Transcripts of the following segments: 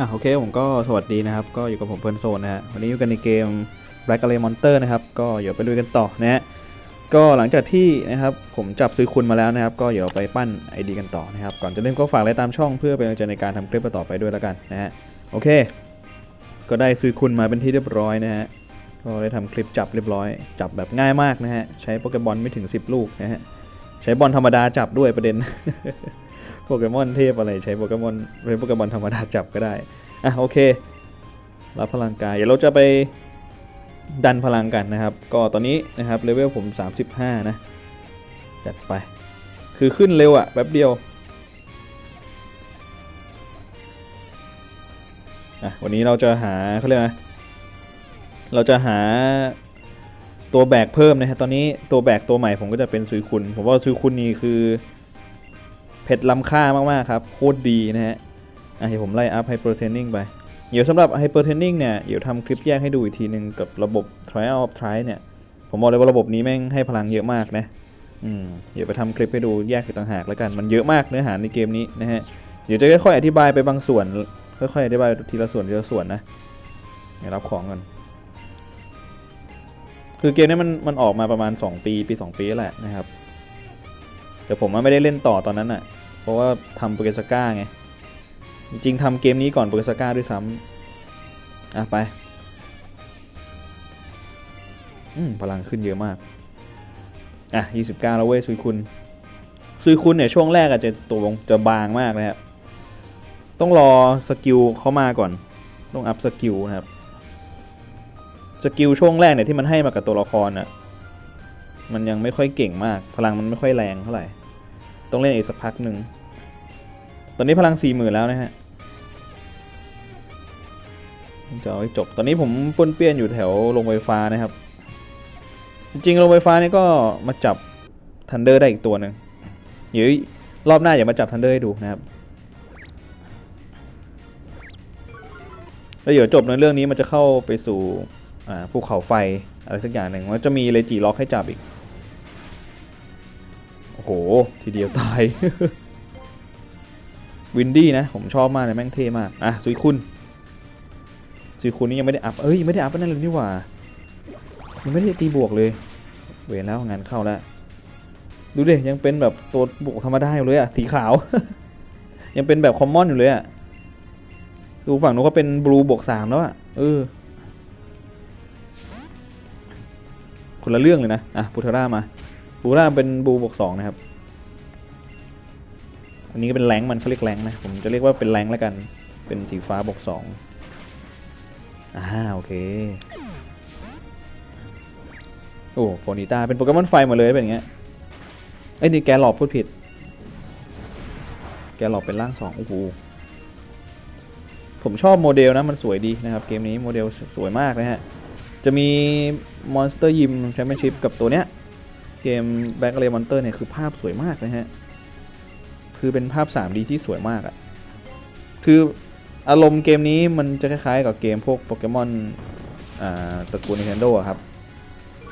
อะโอเคผมก็สวัสดีนะครับ ก็อยู่กับผมเพิร์นโซนนะฮะวันนี้อยู่กันในเกม Black a l e Monster นะครับ ก็เดี๋ยวไปลุยกันต่อนะฮะก็หลังจากที่นะครับผมจับซื้อคุณมาแล้วนะครับ ก็เดี๋ยวไปปั้น ID กันต่อนะครับ ก่อนจะเริ่มก็ฝากไลค์ตามช่องเพื่อเป็นกำลังใจในการทำคลิปต่อไปด้วยแล้วกันนะฮะโอเค ก็ได้ซื้อคุณมาเป็นที่เรียบร้อยนะฮะก็ได้ทำคลิปจับเรียบร้อย จับแบบง่ายมากนะฮะใช้โปเกมอนไม่ถึง 10 ลูกนะฮะใช้บอลธรรมดาจับด้วยประเด็น โปเกมอนเทพอะไรใช้โปเกมอนใช้โปเกมอนธรรมดาจับก็ได้ อะโอเครับพลังกายเดี๋ยวเราจะไปดันพลังกันนะครับ ก็ตอนนี้นะครับเลเวลผม 35 นะ จัดไป คือขึ้นเร็วอะแป๊บเดียวอะวันนี้เราจะหาเขาเรียกว่าเราจะหาตัวแบกเพิ่มนะฮะตอนนี้ตัวแบกตัวใหม่ผมก็จะเป็นซุยคุณ ผมว่าซุยคุณนี่คือ เพชรล้ำค่ามากๆครับ โคตรดีนะฮะอะเดี๋ยวผมไล่อัพไฮเปอร์เทนนิ่งไป เดี๋ยวสำหรับไฮเปอร์เทนนิ่งเนี่ย เดี๋ยวทำคลิปแยกให้ดูอีกทีหนึ่งกับระบบ Trial of Try เนี่ย ผมบอกเลยว่าระบบนี้แม่งให้พลังเยอะมากนะ อืม เดี๋ยวไปทำคลิปให้ดูแยกอีกต่างหากแล้วกัน มันเยอะมากเนื้อหาในเกมนี้นะฮะ เดี๋ยวจะค่อยๆอธิบายไปบางส่วน ค่อยๆอธิบายทีละส่วนทีละส่วนนะเดี๋ยวรับของก่อนคือเกมนี้มันมันออกมาประมาณ 2 ปีปี 2 ปีแหละนะครับ แต่ผมไม่ได้เล่นต่อตอนนั้นอะ เพราะว่าทำโปเกสก้าไง จริงๆทำเกมนี้ก่อนโปเกสก้าด้วยซ้ำอะไป อืมพลังขึ้นเยอะมาก อะ 29 แล้วเว้ยซุยคุณซุยคุณเนี่ยช่วงแรกอาจจะตัวลงจะบางมากนะครับ ต้องรอสกิลเขามาก่อน ต้องอัพสกิลนะครับ สกิลช่วงแรกเนี่ยที่มันให้มากับตัวละครน่ะ มันยังไม่ค่อยเก่งมาก พลังมันไม่ค่อยแรงเท่าไหร่ ต้องเล่นอีกสักพักหนึ่ง ตอนนี้พลังสี่หมื่นแล้วนะฮะจะเอาให้จบ ตอนนี้ผมป้นเปี้ยนอยู่แถวโรงไฟฟ้านะครับ จริงๆโรงไฟฟ้านี่ก็มาจับทันเดอร์ได้อีกตัวหนึ่งเดี๋ยวรอบหน้าอย่ามาจับทันเดอร์ให้ดูนะครับ แล้วเดี๋ยวจบในเรื่องนี้มันจะเข้าไปสู่ภูเขาไฟอะไรสักอย่างหนึ่งมันจะมีเลจิล็อกให้จับอีก โอ้โห ทีเดียวตาย วินดี้นะ ผมชอบมากเลยแม่งเท่มาก อะซุยคุณซุยคุณนี่ยังไม่ได้อัพ เอ้ยยังไม่ได้อัพอันนั่นเลยนี่หว่ายังไม่ได้ตีบวกเลย เวรแล้วงานเข้าแล้ว ดูดิยังเป็นแบบตัวบวกธรรมดาอยู่เลยอะสีขาว ยังเป็นแบบคอมมอนอยู่เลยอะดูฝั่งนู้นก็เป็นบลูบวกสามแล้วอะเออคนละเรื่องเลยนะ อะพุทธรามา พุทธราเป็นบูบวกสองนะครับ อันนี้ก็เป็นแรงมันเขาเรียกแรงนะ ผมจะเรียกว่าเป็นแรงแล้วกัน เป็นสีฟ้าบวกสองอ่าโอเค โอ้โพนิต้าเป็นโปเกมอนไฟหมดเลยเป็นอย่างเงี้ย เอ้ยนี่แกหลอบพูดผิด แกหลอบเป็นร่างสองโอ้โหผมชอบโมเดลนะมันสวยดีนะครับ เกมนี้โมเดลสวยมากนะฮะ จะมี Monster Yim Championship กับตัวเนี้ย เกม Back a l e Monster เนี่ยคือภาพสวยมากนะฮะ คือเป็นภาพ 3D ที่สวยมากอะ่ะ คืออารมณ์เกมนี้มันจะคล้ายๆกับเกมพวกโปเกมอนอ่าตระกูล Nintendo อะครับ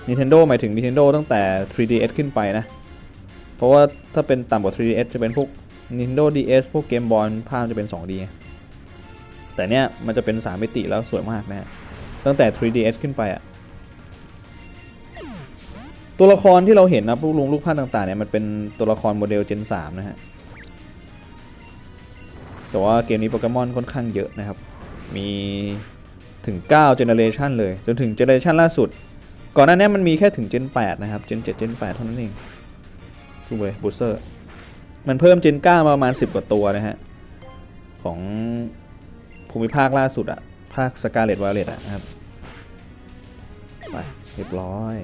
Nintendo หมายถึง Nintendo ตั้งแต่ 3DS ขึ้นไปนะ เพราะว่าถ้าเป็นต่ำกว่า 3DS จะเป็นพวก Nintendo DS พวกเกมบอลภาพจะเป็น 2D แต่เนี้ยมันจะเป็น 3 มิติแล้วสวยมากนะฮะ ตั้งแต่ 3DS ขึ้นไปอะ ตัวละครที่เราเห็นนะพวกลุงลูกพันต่างๆเนี่ยมันเป็นตัวละครโมเดล Gen 3นะฮะ แต่ว่าเกมนี้โปเกมอนค่อนข้างเยอะนะครับ มีถึง9 Generation เลย จนถึง Generation ล่าสุด ก่อนหน้านี้มันมีแค่ถึง Gen 8 นะครับ Gen 7 Gen 8 เท่านั้นเองถูกเลยบูเตอร์มันเพิ่ม Gen 9 มาประมาณ 10 กว่าตัวนะฮะ ของภูมิภาคล่าสุดอะภาคสกาเลตวาเลตอะนะครับ ไป เรียบร้อย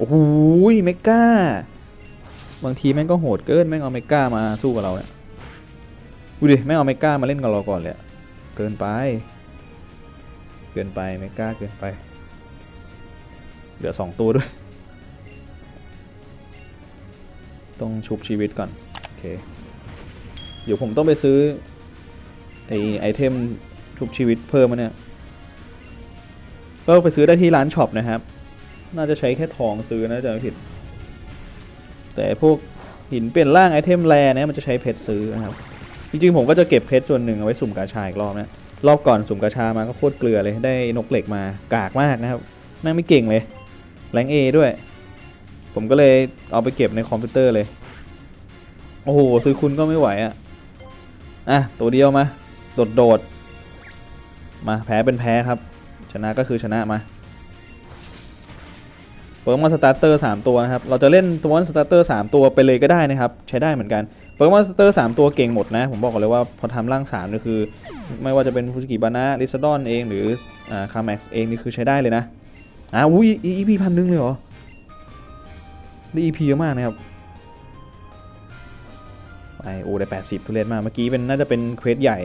โอ้โหเมก้า บางทีแม่งก็โหดเกินแม่งเอาเมก้ามาสู้กับเราเนี่ยดูดิแม่งเอาเมก้ามาเล่นกับเราก่อนเลยเกินไป เกินไปเมก้าเกินไป เหลือสองตัวด้วย ต้องชุบชีวิตก่อน โอเค เดี๋ยวผมต้องไปซื้อ ไอไอเทมชุบชีวิตเพิ่มมาเนี่ยก็ไปซื้อได้ที่ร้านช็อปนะครับ น่าจะใช้แค่ทองซื้อนะจะไม่ผิด แต่พวกหินเปลี่ยนร่างไอเทมแรเนี่ยมันจะใช้เพชรซื้อนะครับ จริงๆ ผมก็จะเก็บเพชรส่วนหนึ่งเอาไว้สุ่มกาชาอีกรอบนะ รอบก่อนสุ่มกาชามาก็โคตรเกลือเลยได้นกเหล็กมากากมากนะครับแม่งไม่เก่งเลยแรงเอด้วย ผมก็เลยเอาไปเก็บในคอมพิวเตอร์เลย โอ้โหซื้อคุณก็ไม่ไหวอะ่ะอะตัวเดียวมาโดดโดดๆมาแพ้เป็นแพ้ครับ ชนะก็คือชนะมา เปิดมาสตาร์เตอร์3ตัวนะครับ เราจะเล่นตัวมอนสตาร์เตอร์3ตัวไปเลยก็ได้นะครับ ใช้ได้เหมือนกันเปิดมาสตาร์3ตัวเก่งหมดนะ ผมบอกเลยว่าพอทำร่าง3นี่คือ ไม่ว่าจะเป็นฟูจิกิบานะลิซาดอนเองหรืออ่าคาแม็กซ์เองนี่คือใช้ได้เลยนะอ่าอุ้ยอีพีพันหนึ่งเลยเหรอได้อีพีเยอะมากนะครับไปโอ้ได้80ทุเรศมากเมื่อกี้เป็นน่าจะเป็นเควสใหญ่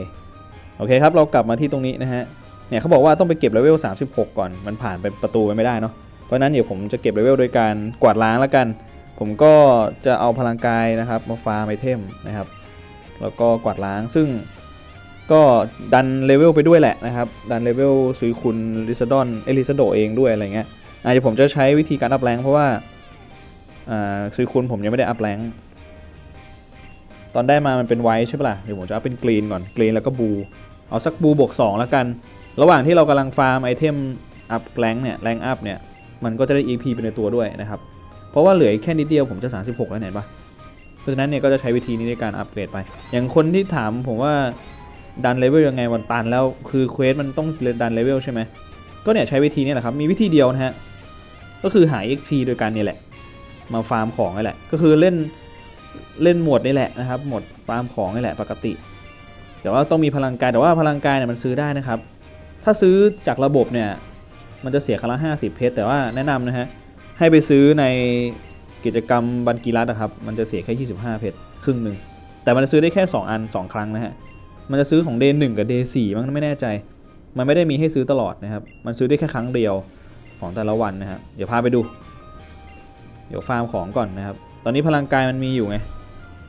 โอเคครับเรากลับมาที่ตรงนี้นะฮะเนี่ยเขาบอกว่าต้องไปเก็บเลเวล36 ก่อนมันผ่านไปประตูไปไม่ได้เนาะ เพราะนั้นเดี๋ยวผมจะเก็บเลเวลโดยการกวาดล้างแล้วกัน ผมก็จะเอาพลังกายนะครับมาฟาร์มไอเทมนะครับ แล้วก็กวาดล้างซึ่งก็ดันเลเวลไปด้วยแหละนะครับ ดันเลเวลซุยคุณลิซาดอนเอลิซาโดเองด้วยอะไรเงี้ยอาจจะเดี๋ยวผมจะใช้วิธีการอัพแรงเพราะว่าซุยคุณผมยังไม่ได้อัพแรงตอนได้มามันเป็นไวท์ใช่ปะล่ะเดี๋ยวผมจะเอาเป็นกรีนก่อนกรีนแล้วก็บูเอาสักบูบวก2แล้วกัน ระหว่างที่เรากำลังฟาร์มไอเทมอัพแรงเนี่ยแรงอัพเนี่ย มันก็จะได้ EP ไปในตัวด้วยนะครับ เพราะว่าเหลือแค่นิดเดียวผมจะ 36 แล้วเห็นปะเพราะฉะนั้นเนี่ยก็จะใช้วิธีนี้ในการอัปเกรดไป อย่างคนที่ถามผมว่าดันเลเวลยังไงวันตันแล้วคือเควสมันต้องดันเลเวลใช่ไหมก็เนี่ยใช้วิธีนี้แหละครับมีวิธีเดียวนะฮะก็คือหา XP โดยการเนี่ยแหละ มาฟาร์มของนี่แหละ ก็คือเล่นเล่นหมวดนี่แหละนะครับหมวดฟาร์มของนี่แหละปกติ แต่ว่าต้องมีพลังกายแต่ว่าพลังกายเนี่ยมันซื้อได้นะครับ ถ้าซื้อจากระบบเนี่ย มันจะเสียครั้งละ50 เพชรแต่ว่าแนะนำนะฮะ ให้ไปซื้อในกิจกรรมบันกีรัตนะครับ มันจะเสียแค่ 25 เพชรครึ่งหนึ่ง แต่มันจะซื้อได้แค่ 2 อัน 2 ครั้งนะฮะ มันจะซื้อของ Day 1กับ Day 4มั้งไม่แน่ใจ มันไม่ได้มีให้ซื้อตลอดนะครับ มันซื้อได้แค่ครั้งเดียวของแต่ละวันนะครับเดี๋ยวพาไปดู เดี๋ยวฟาร์มของก่อนนะครับ ตอนนี้พลังกายมันมีอยู่ไง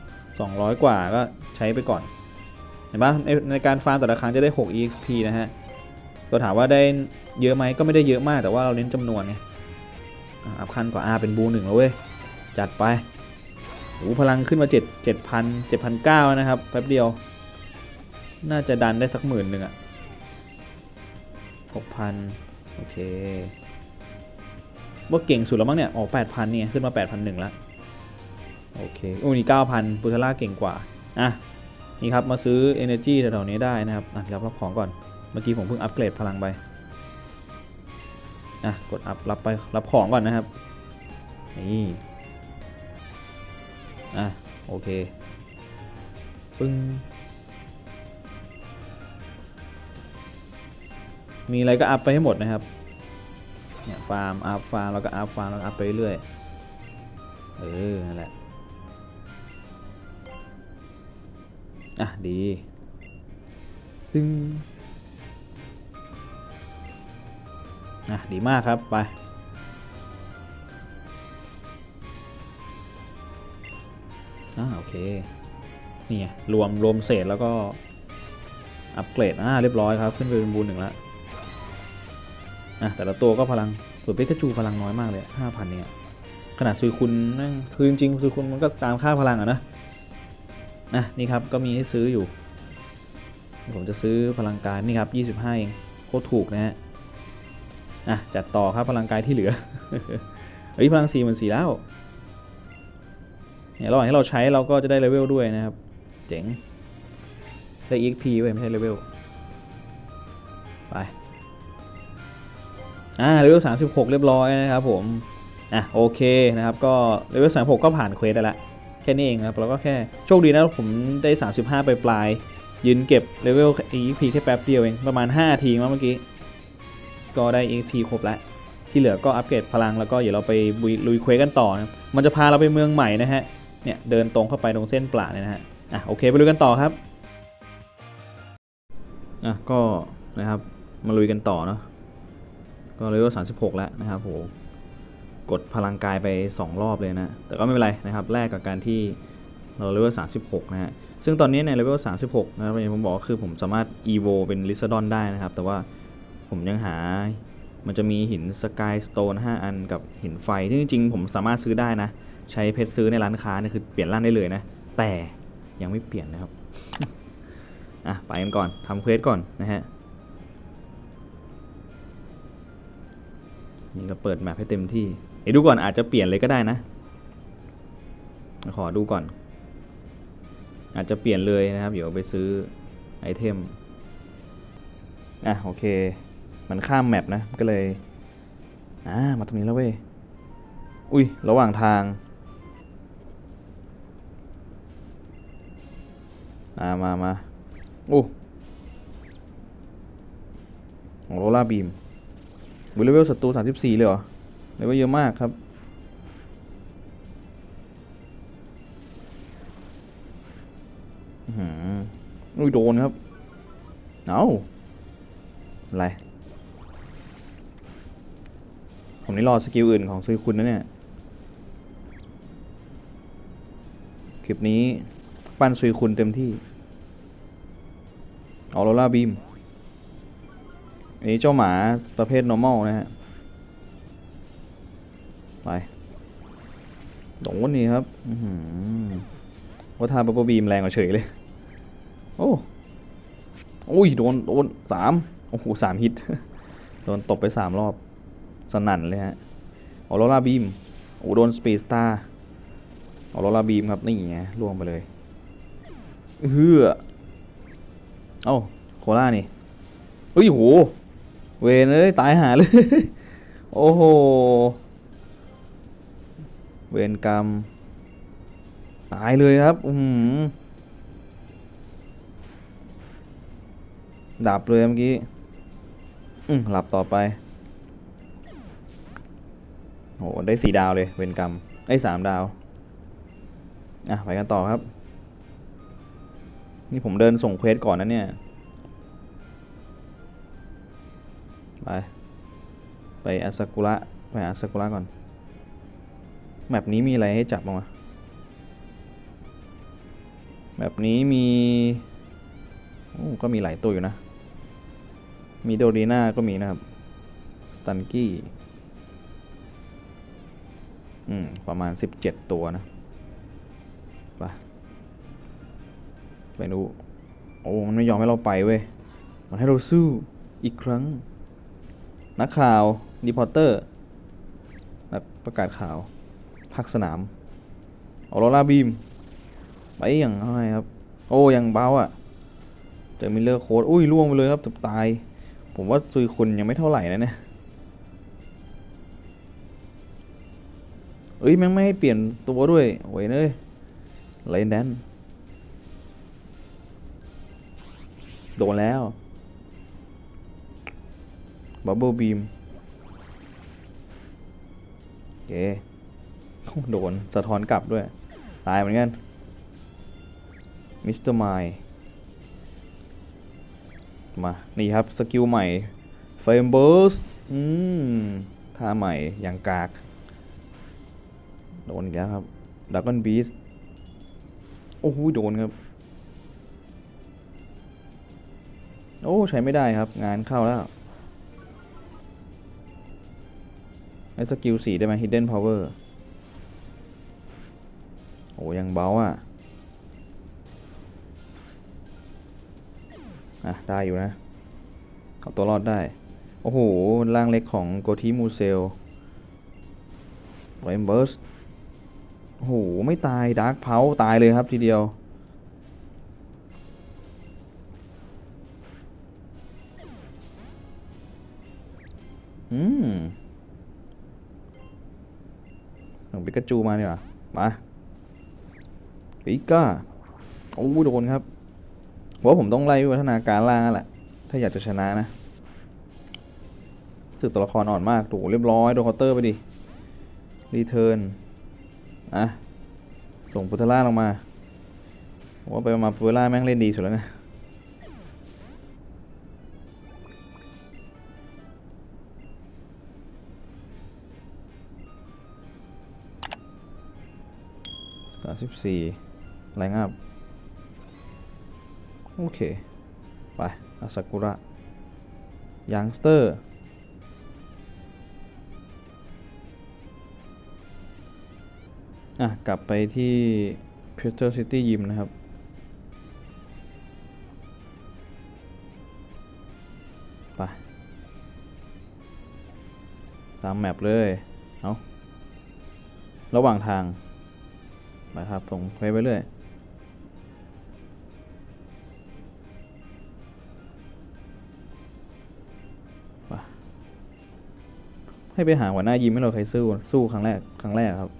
200 กว่าก็ใช้ไปก่อน เห็นปะในในการฟาร์มแต่ละครั้งจะได้ 6 exp นะฮะ ก็ถามว่าได้เยอะไหมก็ไม่ได้เยอะมากแต่ว่าเราเน้นจำนวนไงอัพคันกว่า R เป็นบูหนึ่งแล้วเว้ย จัดไปโอ้พลังขึ้นมา7 7,000 7,900นะครับแป๊บเดียว น่าจะดันได้สักหมื่นหนึ่งอะ6,000 โอเคว่าเก่งสุดแล้วมั้งเนี่ยออก8,000เนี่ยขึ้นมา 8,001แล้วโอเคโอ้นี่9,000ปุทล่าเก่งกว่า อะ นี่ครับ มาซื้อ Energy แถวๆนี้ได้นะครับ อะรับรับของก่อน เมื่อกี้ผมเพิ่งอัปเกรดพลังไป อะ กดอัพรับไปรับของก่อนนะครับ นี่ อะ โอเค ปึ้ง มีอะไรก็อัพไปให้หมดนะครับ เนี่ยฟาร์ม อัพฟาร์ม แล้วก็อัพฟาร์ม แล้วอัพไปเรื่อย เออ นั่นแหละ อะ ดี ตึง อะดีมากครับไปอ่าโอเค นี่ไงรวมรวมเศษแล้วก็ อัปเกรดอ่าเรียบร้อยครับ ขึ้นไปเป็นบูนหนึ่งแล้วอะแต่ละตัวก็พลังเปิดเปกาจูพลังน้อยมากเลยห้าพันเนี่ยขนาดซุยคุณนั่งคือจริงๆซุยคุณมันก็ตามค่าพลังอะนะอะนี่ครับก็มีให้ซื้ออยู่ ผมจะซื้อพลังกายนี่ครับ 25 เองโคตรถูกนะฮะ อะจัดต่อครับพลังกายที่เหลือเฮ้ยพลัง4มันสีแล้วเนี่ยระหว่างที่เราใช้เราก็จะได้เลเวลด้วยนะครับ เจ๋ง ได้ EXP ไว้ไม่ใช่เลเวล ไป อ่าเลเวล36เรียบร้อยนะครับผม อะโอเคนะครับก็เลเวล36ก็ผ่านเควสได้ละแค่นี้เองนะครับแล้วก็แค่โชคดีนะผมได้ 35 ไปปลายยืนเก็บเลเวล EXP แค่แป๊บเดียวเองประมาณ5ทีมั้งเมื่อกี้ ก็ได้ EXP ครบแล้วที่เหลือก็อัปเกรดพลังแล้วก็เดี๋ยวเราไปลุยเควสกันต่อนะมันจะพาเราไปเมืองใหม่นะฮะเนี่ยเดินตรงเข้าไปตรงเส้นปลาเนี่ยนะฮะอะโอเคไปลุยกันต่อครับอะก็นะครับมาลุยกันต่อเนาะก็เลเวล36แล้วนะครับโหกดพลังกายไป 2 รอบเลยนะ แต่ก็ไม่เป็นไรนะครับแลกกับการที่เราเลเวล36 นะฮะ ซึ่งตอนนี้ในเลเวล36 นะครับอย่างผมบอกก็คือผมสามารถ EVO เป็นลิซาดอนได้นะครับ แต่ว่า ผมยังหา มันจะมีหินสกายสโตน5อันกับหินไฟที่จริงๆผมสามารถซื้อได้นะ ใช้เพชรซื้อในร้านค้าเนี่ยคือเปลี่ยนร่างได้เลยนะ แต่ยังไม่เปลี่ยนนะครับ อะ ไปกันก่อนทำเควสก่อนนะฮะ นี่ก็เปิดแมปให้เต็มที่เดี๋ยวดูก่อนอาจจะเปลี่ยนเลยก็ได้นะ ขอดูก่อน อาจจะเปลี่ยนเลยนะครับ เดี๋ยวไปซื้อไอเทม อะ โอเค มันข้ามแมปนะก็เลยอ่ามาตรงนี้แล้วเว้ย อุ้ย ระหว่างทางอ่ามามาโอ้ของโรล่าบีมวิเลเวลศัตรู 34 เลยเหรอเลเวลเยอะมากครับ อื้อหืออุ้ย โดนครับ เอาอะไร ผมนี่รอสกิลอื่นของซื้อคุณนะเนี่ย คลิปนี้ ปั้นซุยคุณเต็มที่ออโรล่าบีม อันนี้เจ้าหมาประเภท normal นะฮะ ไปโดนนี่ครับว่าทาบับเบิลบีมแรงกว่าเฉยเลย โอ้โอ้ย โดน โดนสามโอ้โหสามฮิต โดนตบไปสามรอบ สนั่นเลยฮะออโรราบีมโอ้โดนสปีดสตาร์ออโรราบีมครับนี่ไงล่วงไปเลยเฮือเอ้าโคล่านี่เฮ้ยโหเวนเลยตายหาเลย โอ้โห เวนกรรม ตายเลยครับ อือหือดับเลยเมื่อกี้ อืมหลับต่อไป โหได้สี่ดาวเลยเวนกรรมได้สามดาว อะ ไปกันต่อครับ นี่ผมเดินส่งเควสก่อนนะเนี่ย ไป ไปอาซากุระ ไปอาซากุระก่อน แมปนี้มีอะไรให้จับบ้างวะแมปนี้มี โอ้ ก็มีหลายตัวอยู่นะ มีโดรีน่าก็มีนะครับ สตันกี้ อืม ประมาณ 17 ตัวนะไปไปดู โอ้ มันไม่ยอมให้เราไปเว้ย มันให้เราสู้อีกครั้ง นักข่าวรีพอร์เตอร์แบบประกาศข่าวภาคสนามออโรราบีม ไปอย่างไรครับ โอ้ยังเบาอะเจอมิเลอร์โค้ดอุ้ยล่วงไปเลยครับตึบตาย ผมว่าซุยคุณยังไม่เท่าไหร่นะเนี่ย อ้ยแม่งไม่ให้เปลี่ยนตัวด้วยโอ้ยเนยเลนแดนโดนแล้วบับเบิลบีมโอเคโอ้โดน สะท้อนกลับด้วย ตายเหมือนกัน มิสเตอร์ไมมา นี่ครับ สกิลใหม่เฟรมเบิร์สอืมท่าใหม่อย่างกาก โดนอีกแล้วครับดักกอนบีสโอ้โหโดนครับ โอ้ ใช้ไม่ได้ครับ งานเข้าแล้วไอ้สกิลสีได้ไหม Hidden Power โอ้ยังเบาอะ อะ ได้อยู่นะ เอาตัวรอดได้ โอ้โหร่างเล็กของโกทีมูเซลเรมเบิร์ส โอ้โห ไม่ตายดาร์กเพาตายเลยครับทีเดียว อืมส่งปิกาจูมาเนี่ยมาปิก้าโอ้โดนครับผมว่าผมต้องไล่วิวัฒนาการล่างแหละ ถ้าอยากจะชนะนะสึกตัวละครอ่อนมากถูกเรียบร้อย โดนเคาน์เตอร์ไปดิ รีเทิร์น อะ ส่งพุทธล่าลงมาว่าไปมาพุทธล่าแม่งเล่นดีสุดแล้วนะสามสิบสี่แรงอัพโอเค ไปอาซากุระยังสเตอร์ อะ กลับไปที่ Pewter City Gym นะครับ ไป ตามแมปเลย เอาระหว่างทาง ไปครับผมไปไปเรื่อยไปให้ไปหาหัวหน้ายิมให้เราเคยสู้สู้ครั้งแรกครั้งแรกครับ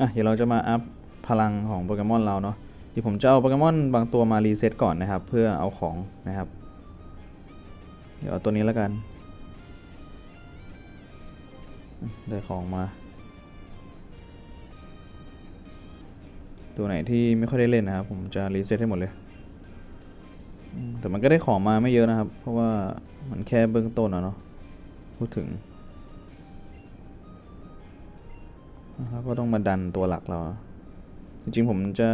อะเดี๋ยวเราจะมาอัพพลังของโปเกมอนเราเนาะที่ผมจะเอาโปเกมอนบางตัวมารีเซ็ตก่อนนะครับ เพื่อเอาของนะครับ เดี๋ยวเอาตัวนี้แล้วกัน ได้ของมา ตัวไหนที่ไม่ค่อยได้เล่นนะครับ ผมจะรีเซ็ตให้หมดเลย แต่มันก็ได้ของมาไม่เยอะนะครับ เพราะว่ามันแค่เบื้องต้นอะเนาะพูดถึง นะครับก็ต้องมาดันตัวหลักเรา จริงๆ ผมจะ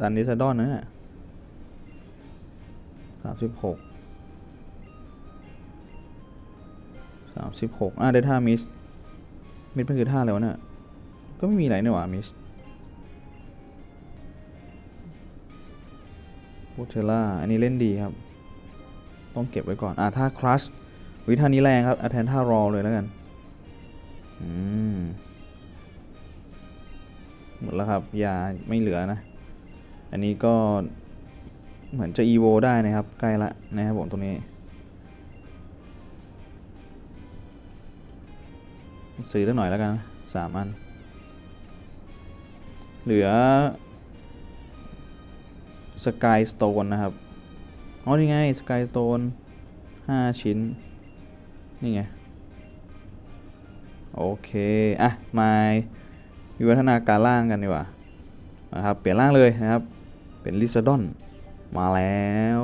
ดันดิซาดอนนะเนี่ยสามสิบหกสามสิบหกอะได้ท่ามิส มิสมันคือท่าอะไรวะเนี่ย ก็ไม่มีอะไรเนี่ยหว่ามิสโบเทล่า อันนี้เล่นดีครับ ต้องเก็บไว้ก่อน อะท่าคลัชวิท่านี้แรงครับอแทนท่ารอเลยแล้วกัน อืม หมดแล้วครับยาไม่เหลือนะ อันนี้ก็เหมือนจะ EVO ได้นะครับ ใกล้ละนะครับผมตรงนี้ ซื้อได้หน่อยแล้วกันสามอัน เหลือ Sky Stone นะครับอ๋อนี่ไง Sky Stone 5ชิ้น นี่ไง โอเค อะ มา วิวัฒนาการล่างกันดีกว่านะครับเปลี่ยนร่างเลยนะครับ เป็นลิซาดอนมาแล้ว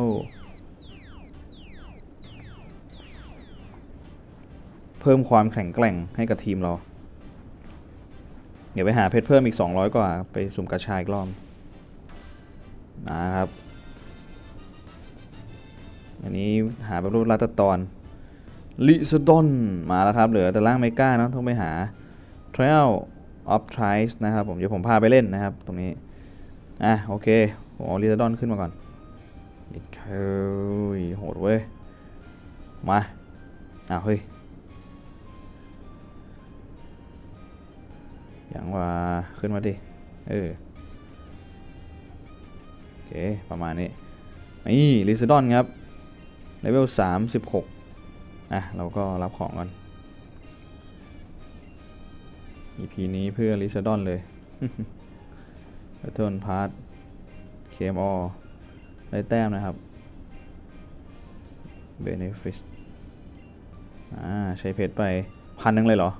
เพิ่มความแข็งแกร่งให้กับทีมเรา เดี๋ยวไปหาเพชรเพิ่มอีก 200 กว่า ไปสุ่มกระชายอีกรอบนะครับ อันนี้หาแบบรูปรัตตอน ลิซดอน มาแล้วครับ เหลือแต่ร่างเมกาเนอะต้องไปหา Trial of Trice นะครับผมเดี๋ยวผมพาไปเล่นนะครับ ตรงนี้ อะโอเคผมเอาลิซาดอนขึ้นมาก่อนเฮ้ยโหดเว้ย มาอ้าวเฮ้ยอย่างว่าขึ้นมาดิ เออ โอเค ประมาณนี้ นี่ลิซาดอนครับเลเวล36 อะ เราก็รับของก่อน EP นี้เพื่อลิซาดอนเลย r e t u r n Part KMO ได้แต้มนะครับ Benefit อ่า ใช้เพชรไปพันหนึ่งเลยเหรอ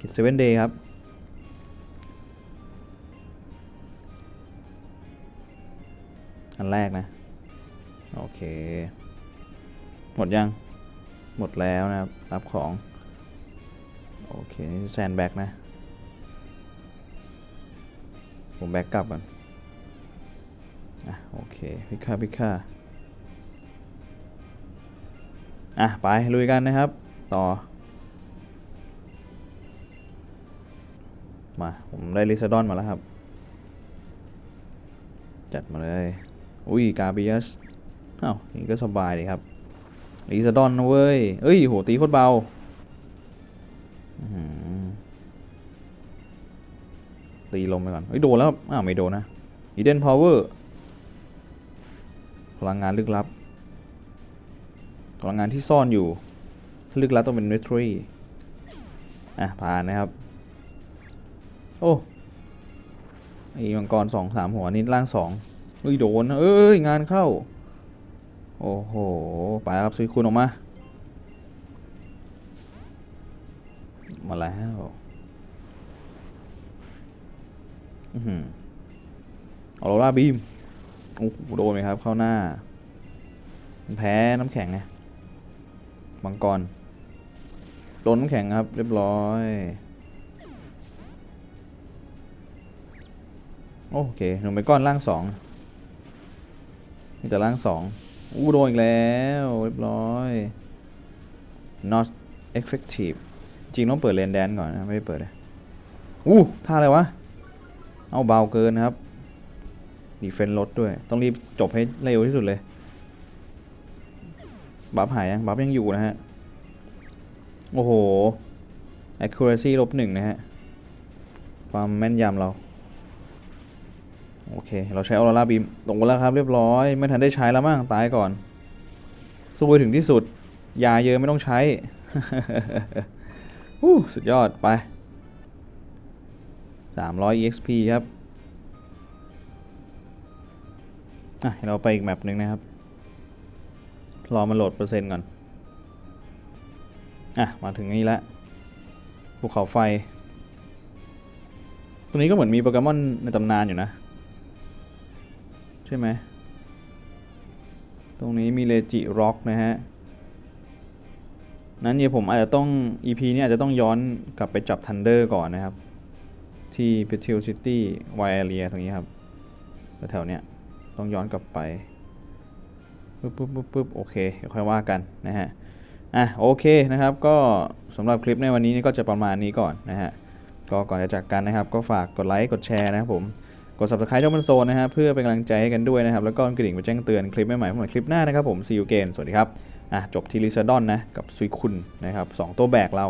กิจเซเว่นเดย์ครับ อันแรกนะ โอเค หมดยัง หมดแล้วนะครับ รับของ โอเคนี่แซนแบ็กนะ ผมแบ็กกลับก่อนอะโอเคพิค่าพิค่าอะ ไป ลุยกันนะครับ ต่อ มา ผมได้ลิซาดอนมาแล้วครับ จัดมาเลย อุ้ย กาเบียสอ้าวนี่ก็สบายดีครับลิซาดอนนะเว้ย เอ้ย โห ตีโคตรเบา ตีลมไปก่อนเฮ้ยโดนแล้วอ้าวไม่โดนนะ Hidden Power พลังงานลึกลับ พลังงานที่ซ่อนอยู่ ถ้าลึกลับต้องเป็นเวทรีอะ ผ่านนะครับ โอ้ไอ้มังกรสองสามหัวนี่ล่างสองเฮ้ยโดน เอ้ย งานเข้า โอ้โห ไปครับซื้อคุณออกมา มาแล้วอืออโรราบีมโอ้โหโดนไหมครับ เข้าหน้า แพ้น้ำแข็งไงมังกรโดนน้ำแข็งครับ เรียบร้อย โอเคหนุ่มไปก้อนล่างสองนี่แต่ล่างสองอู้โดนอีกแล้ว เรียบร้อย not effective ริงต้องเปิดเลนแดนก่อนนะไม่ได้เปิดเลยอู้ท่าอะไรวะ เอาเบาเกินนะครับดีเฟนลดด้วย ต้องรีบจบให้เร็วที่สุดเลยบัฟหายยังบัฟยังอยู่นะฮะ โอ้โห accuracy ลบหนึ่งนะฮะ ความแม่นยำเรา โอเค เราใช้ออรราบีมตกแล้วครับเรียบร้อย ไม่ทันได้ใช้แล้วมั้งตายก่อน สู้ไปถึงที่สุด ยาเยอะไม่ต้องใช้ อู้สุดยอด ไป 300 exp ครับ อะ เราไปอีกแมปหนึ่งนะครับ รอมันโหลดเปอร์เซ็นต์ก่อน อะ มาถึงนี่แล้วภูเขาไฟ ตรงนี้ก็เหมือนมีโปเกมอนในตำนานอยู่นะ ใช่ไหม ตรงนี้มีเลจิร็อกนะฮะ นั้นเนี่ยผมอาจจะต้อง EP นี้อาจจะต้องย้อนกลับไปจับ Thunder ก่อนนะครับ ที่ p e t i l City w i Area ตรงนี้ครับแถวๆเนี้ยต้องย้อนกลับไปปึ๊บปึ๊บปึ๊บปึ๊บโอเคเดี๋ยวค่อยว่ากันนะฮะอะโอเคนะครับ ก็สำหรับคลิปในวันนี้นี่ก็จะประมาณนี้ก่อนนะฮะก็ก่อนจะจากกันนะครับ ก็ฝากกดไลค์กดแชร์นะครับผมกด subscribe ช่องมันโซนนะฮะเพื่อเป็นกำลังใจให้กันด้วยนะครับ แล้วก็กระดิ่งไปแจ้งเตือนคลิปใหม่ๆใหม่คลิปหน้านะครับผม see you again สวัสดีครับ อะจบที่ลิซาดอนนะกับซุยคุณนะครับสองตัวแบกเรา